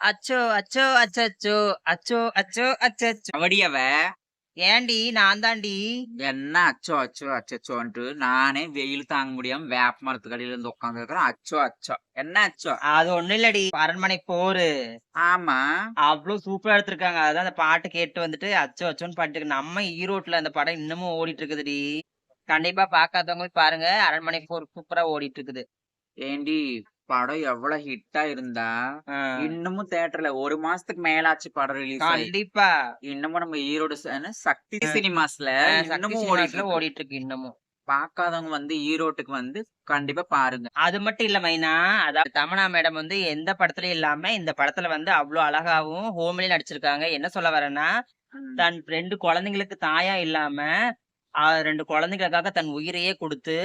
அச்சோ அச்சோ அச்சச்சோ அச்சோ அச்சோ அச்சச்சோ. அவடியவ ஏண்டி நான் தாண்டி என்ன அச்சோ அச்சோ அச்சோன்ட்டு நானே வெயில் தாங்க முடியாம வேப்ப மரத்துக்கு அடியில இருந்து உட்காந்து இருக்கிறேன் அச்சோ அச்சோ. என்ன அச்சோ? அது ஒண்ணும் இல்லடி. அரண்மனை போரு. ஆமா. அவ்வளவு சூப்பரா எடுத்திருக்காங்க. அதான் அந்த பாட்டு கேட்டு வந்துட்டு அச்சோ அச்சோன்னு பாட்டு. நம்ம ஈரோட்ல அந்த படம் இன்னமும் ஓடிட்டு இருக்குதுடி கண்டிப்பா பாக்காதவங்க போய் பாருங்க. அரண்மனை போர் சூப்பரா ஓடிட்டு இருக்குது ஏண்டி படம் எவ்வளவு ஹிட்டா இருந்தா. இன்னமும் தியேட்டர்ல ஒரு மாசத்துக்கு மேலாச்சு படம் ரிலீஸ் கண்டிப்பா. இன்னமும் நம்ம ஈரோடு சக்தி சினிமாஸ்ல இன்னமும் ஓடிட்டு இருக்கு. ஓடிட்டு இருக்கு இன்னமும். பாக்காதவங்க வந்து ஈரோட்டுக்கு வந்து கண்டிப்பா பாருங்க. அது மட்டும் இல்ல மைனா அதாவது தமனா மேடம் வந்து எந்த படத்துலயும் இல்லாம இந்த படத்துல வந்து அவ்வளவு அழகாவும் ஹோம்லயும் நடிச்சிருக்காங்க. என்ன சொல்ல வரேன்னா தன் ரெண்டு குழந்தைங்களுக்கு தாயா இல்லாம ரெண்டு குழந்தைங்களுக்காக தன் உயிரையே கொடுத்து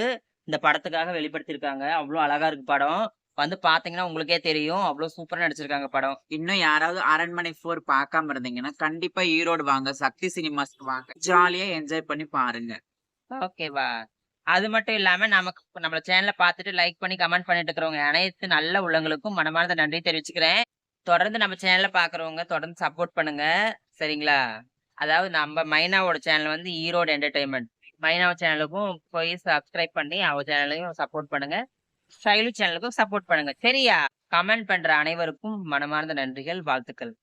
இந்த படத்துக்காக வெளிப்படுத்தியிருக்காங்க. அவ்வளவு அழகா இருக்கு படம். வந்து பாத்தீங்கன்னா உங்களுக்கே தெரியும். அவ்வளவு சூப்பரா நடிச்சிருக்காங்க படம். இன்னும் யாராவது அரண்மனை போர் பார்க்காம இருந்தீங்கன்னா கண்டிப்பா ஈரோடு வாங்க சக்தி சினிமாஸ்க்கு வாங்க. ஜாலியா என்ஜாய் பண்ணி பாருங்க. ஓகேவா அது மட்டும் இல்லாம நமக்கு நம்ம சேனலை பார்த்துட்டு லைக் பண்ணி கமெண்ட் பண்ணிட்டு இருக்கிறவங்க அனைத்து நல்ல உள்ளங்களுக்கும் மனமார்ந்த நன்றி தெரிவிச்சுக்கிறேன். தொடர்ந்து நம்ம சேனலை பாக்குறவங்க தொடர்ந்து சப்போர்ட் பண்ணுங்க. சரிங்களா? அதாவது நம்ம மைனாவோட சேனல் வந்து ஈரோடு என்டர்டைன்மெண்ட் மைனாவ சேனலுக்கும் போய் சப்ஸ்கிரைப் பண்ணி அவ சேனலையும் சப்போர்ட் பண்ணுங்க. ஷைலு சேனலுக்கும் சப்போர்ட் பண்ணுங்க. சரியா? கமெண்ட் பண்ற அனைவருக்கும் மனமார்ந்த நன்றிகள் வாழ்த்துக்கள்.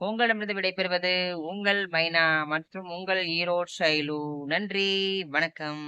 உங்களிடமிருந்து விடைபெறுவது உங்கள் மைனா மற்றும் உங்கள் ஈரோடு ஷைலு நன்றி வணக்கம்.